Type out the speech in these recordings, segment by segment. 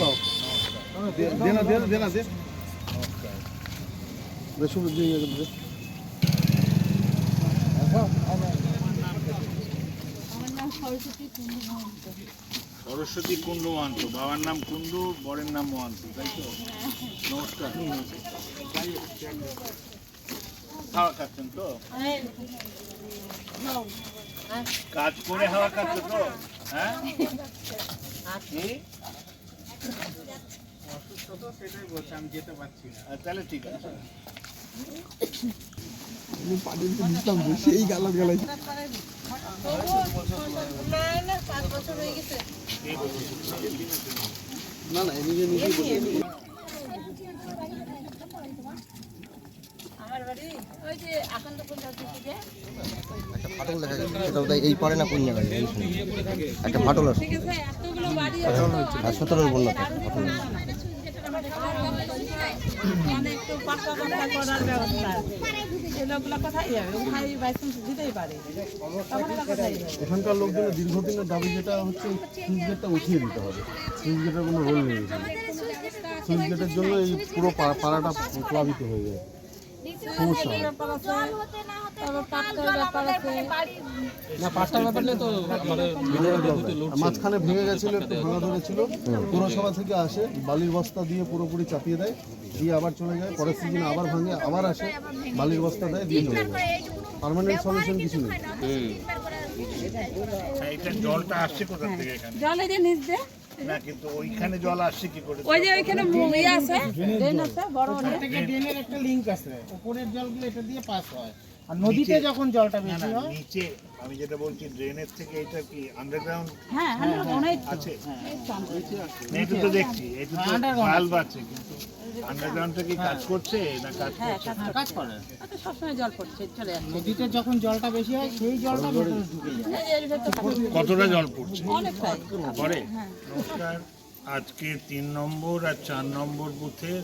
দাও। দে না দে না দে না দে। সরস্বতী কুন্ডু কুণ্ডু মহান্ত। বাবার নাম কুণ্ডু বরের নাম মহান্ত তাই তো? নমস্কার। খাওয়া খাচ্ছেন তো? কাজ করে হাওয়া খাচ্ছ তো? হ্যাঁ? কি? আহ, তাহলে ঠিক আছে। সেই গালাত গালাই পাঁচ বছর হয়ে না না নিজে ফাটল দেখা সেটা এই পরে না এই শুনি। একটা ফাটল আছে। ঠিক আছে এতগুলো বাড়ি আর সতেরোর বন্যা ফাটল আছে। মানে একটু করার ব্যবস্থা। এই লোকগুলো কোথায় যাবে ওখানে বাইসেন্স দিতেই পারে। তখন এরা কোথায় যাবে এখানকার লোকজনের দীর্ঘদিনের দাবি যেটা হচ্ছে সুইচ গেটটা উঠিয়ে দিতে হবে। সুইচ গেটের কোনো রোল নেই সুইচ গেটের জন্য এই পুরো পাড়াটা প্লাবিত হয়ে যায়। সমস্যা ব্যাপার আর মাঝখানে ভেঙে গেছিল একটু ভাঙা ধরেছিল পৌরসভা থেকে আসে বালির বস্তা দিয়ে পুরোপুরি চাপিয়ে দেয় দিয়ে আবার চলে যায়। পরের সিজনে আবার ভাঙে আবার আসে বালির বস্তা দেয় দিয়ে চলে যায়। পার্মানেন্ট সলিউশন কিছু নেই। জলটা আসছে কোথা থেকে এখানে? জল এই যে নিচ দিয়ে। না কিন্তু ওইখানে জল আসছে কি করে? ওই যে ওইখানে মু- আছে ড্রেন আছে বড় থেকে ড্রেনের একটা লিংক আছে। উপরের জলগুলো এটা দিয়ে পাস হয়। আর নদীতে যখন জলটা বেশি হয় নিচে আমি যেটা বলছি ড্রেনের থেকে এটা কি আন্ডারগ্রাউন্ড হ্যাঁ হ্যাঁ অনেক আছে এটা তো দেখছি এটা তো ভালভ আছে। কিন্তু আন্ডারগ্রাউন্ড থেকে কাজ করছে? না কাজ হ্যাঁ করছে? কাজ কাজ করে। সবসময় জল পড়ছে চলে যাচ্ছে নদীতে যখন জলটা বেশি হয় সেই জলটা ভেতরে ঢুকে যায়। কতটা জল পড়ছে? অনেকটাই পরে নমস্কার আজকে তিন নম্বর আর চার নম্বর বুথের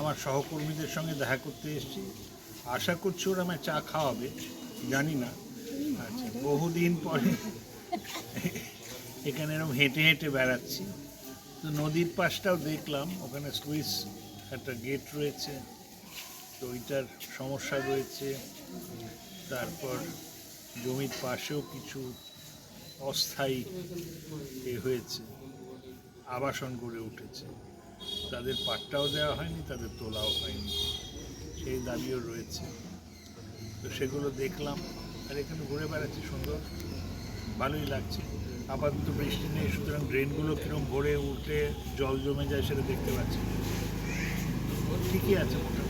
আমার সহকর্মীদের সঙ্গে দেখা করতে এসেছি। আশা করছি ওরা আমায় চা খাওয়াবে, জানি না। আচ্ছা বহুদিন পরে এখানে এরকম হেঁটে হেঁটে বেড়াচ্ছি। তো নদীর পাশটাও দেখলাম, ওখানে সুইস একটা গেট রয়েছে, তো ওইটার সমস্যা রয়েছে। তারপর জমির পাশেও কিছু অস্থায়ী এ হয়েছে, আবাসন গড়ে উঠেছে। তাদের পাট্টাও দেওয়া হয়নি, তাদের তোলাও হয়নি। সেই দাবিও রয়েছে। তো সেগুলো দেখলাম, আর এখানে ঘুরে বেড়াচ্ছি, সুন্দর। ভালোই লাগছে। আপাতত বৃষ্টি নেই, সুতরাং ড্রেনগুলো কীরকম ভরে উঠে জল জমে যায় সেটা দেখতে পাচ্ছি। ঠিকই আছে মোটামুটি।